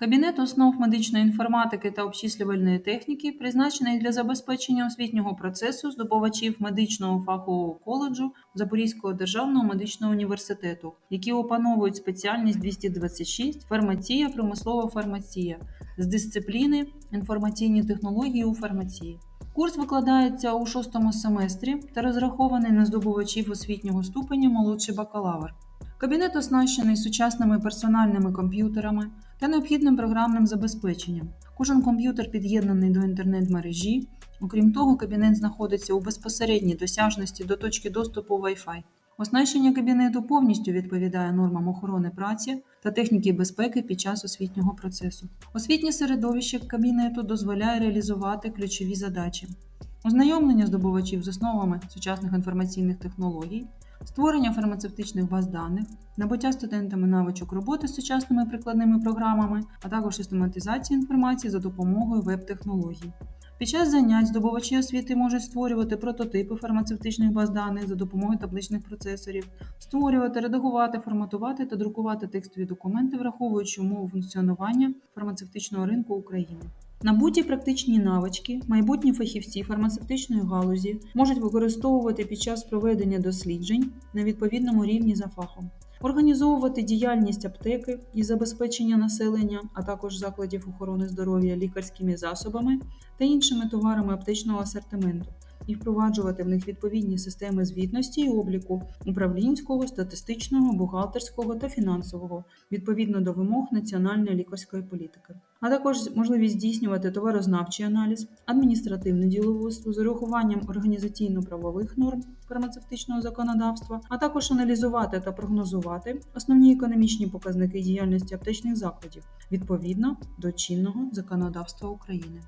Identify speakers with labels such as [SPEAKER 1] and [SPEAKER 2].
[SPEAKER 1] Кабінет основ медичної інформатики та обчислювальної техніки призначений для забезпечення освітнього процесу здобувачів медичного фахового коледжу Запорізького державного медичного університету, які опановують спеціальність 226 фармація, промислова фармація з дисципліни інформаційні технології у фармації. Курс викладається у шостому семестрі та розрахований на здобувачів освітнього ступеня молодший бакалавр. Кабінет оснащений сучасними персональними комп'ютерами та необхідним програмним забезпеченням. Кожен комп'ютер під'єднаний до інтернет-мережі. Окрім того, кабінет знаходиться у безпосередній досяжності до точки доступу Wi-Fi. Оснащення кабінету повністю відповідає нормам охорони праці та техніки безпеки під час освітнього процесу. Освітнє середовище кабінету дозволяє реалізувати ключові задачі: ознайомлення здобувачів з основами сучасних інформаційних технологій, створення фармацевтичних баз даних, набуття студентами навичок роботи з сучасними прикладними програмами, а також систематизація інформації за допомогою веб-технологій. Під час занять здобувачі освіти можуть створювати прототипи фармацевтичних баз даних за допомогою табличних процесорів, створювати, редагувати, форматувати та друкувати текстові документи, враховуючи умови функціонування фармацевтичного ринку України. Набуті практичні навички майбутні фахівці фармацевтичної галузі можуть використовувати під час проведення досліджень на відповідному рівні за фахом, організовувати діяльність аптеки і забезпечення населення, а також закладів охорони здоров'я лікарськими засобами та іншими товарами аптечного асортименту. І впроваджувати в них відповідні системи звітності і обліку управлінського, статистичного, бухгалтерського та фінансового відповідно до вимог національної лікарської політики, а також можливість здійснювати товарознавчий аналіз, адміністративне діловодство з урахуванням організаційно-правових норм фармацевтичного законодавства, а також аналізувати та прогнозувати основні економічні показники діяльності аптечних закладів відповідно до чинного законодавства України.